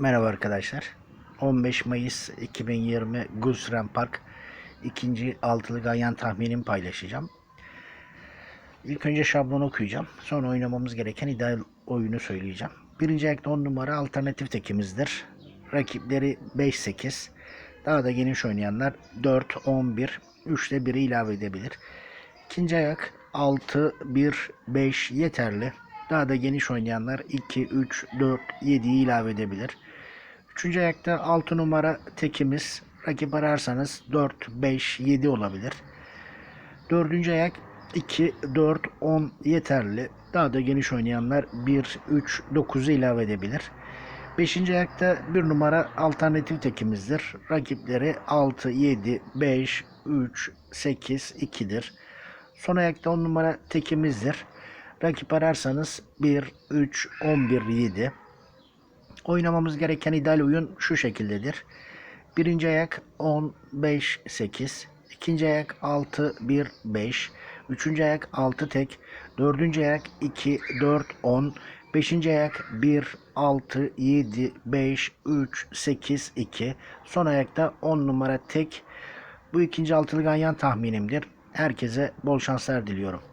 Merhaba arkadaşlar. 15 Mayıs 2020 Gulsren Park ikinci altılı ganyan tahminimi paylaşacağım. İlk önce şablonu okuyacağım. Sonra oynamamız gereken ideal oyunu söyleyeceğim. Birinci ayakta 10 numara alternatif tekimizdir. Rakipleri 5-8. Daha da geniş oynayanlar 4-11. 3'te 1'i ilave edebilir. İkinci ayak 6-1-5 yeterli. Daha da geniş oynayanlar 2, 3, 4, 7'yi ilave edebilir. Üçüncü ayakta 6 numara tekimiz. Rakip ararsanız 4, 5, 7 olabilir. Dördüncü ayak 2, 4, 10 yeterli. Daha da geniş oynayanlar 1, 3, 9'u ilave edebilir. Beşinci ayakta bir numara alternatif tekimizdir. Rakipleri 6, 7, 5, 3, 8, 2'dir. Son ayakta 10 numara tekimizdir. Rakip ararsanız 1, 3, 11, 7. Oynamamız gereken ideal oyun şu şekildedir. Birinci ayak 10, 5, 8. İkinci ayak 6, 1, 5. Üçüncü ayak 6 tek. Dördüncü ayak 2, 4, 10. Beşinci ayak 1, 6, 7, 5, 3, 8, 2. Son ayakta 10 numara tek. Bu ikinci altılı ganyan tahminimdir. Herkese bol şanslar diliyorum.